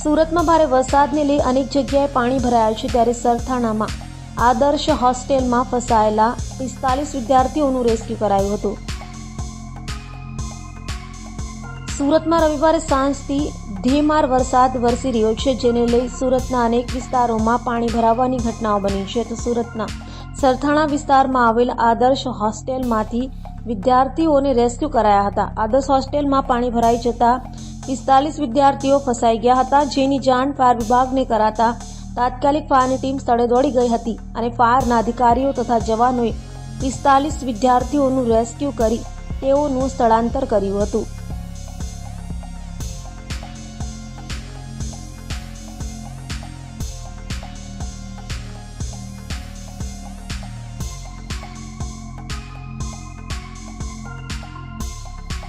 સુરતમાં ભારે વરસાદને લઈ અનેક જગ્યાએ પાણી ભરાયા છે ત્યારે સરથાણામાં. આદર્શ હોસ્ટેલમાં ફસાયેલા પિસ્તાલીસ વિદ્યાર્થીઓનું રેસ્ક્યુ કરાયું હતું. સુરતમાં રવિવારે સાંજથી ધીમાર વરસાદ વરસી રહ્યો છે, જેને લઈ સુરતના અનેક વિસ્તારોમાં પાણી ભરાવાની ઘટનાઓ બની છે. તો સુરતના સરથાણા વિસ્તારમાં આવેલ આદર્શ હોસ્ટેલમાંથી વિદ્યાર્થીઓને રેસ્ક્યુ કરાયા હતા. આદર્શ હોસ્ટેલમાં પાણી ભરાઈ જતા પિસ્તાલીસ વિદ્યાર્થીઓ ફસાઈ ગયા હતા, જેની જાણ ફાયર વિભાગને કરાતા તાત્કાલિક ફાયરની ટીમ સ્થળે દોડી ગઈ હતી અને ફાયરના અધિકારીઓ તથા જવાનોએ પિસ્તાલીસ વિદ્યાર્થીઓનું રેસ્ક્યુ કરી તેઓનું સ્થળાંતર કર્યું હતું.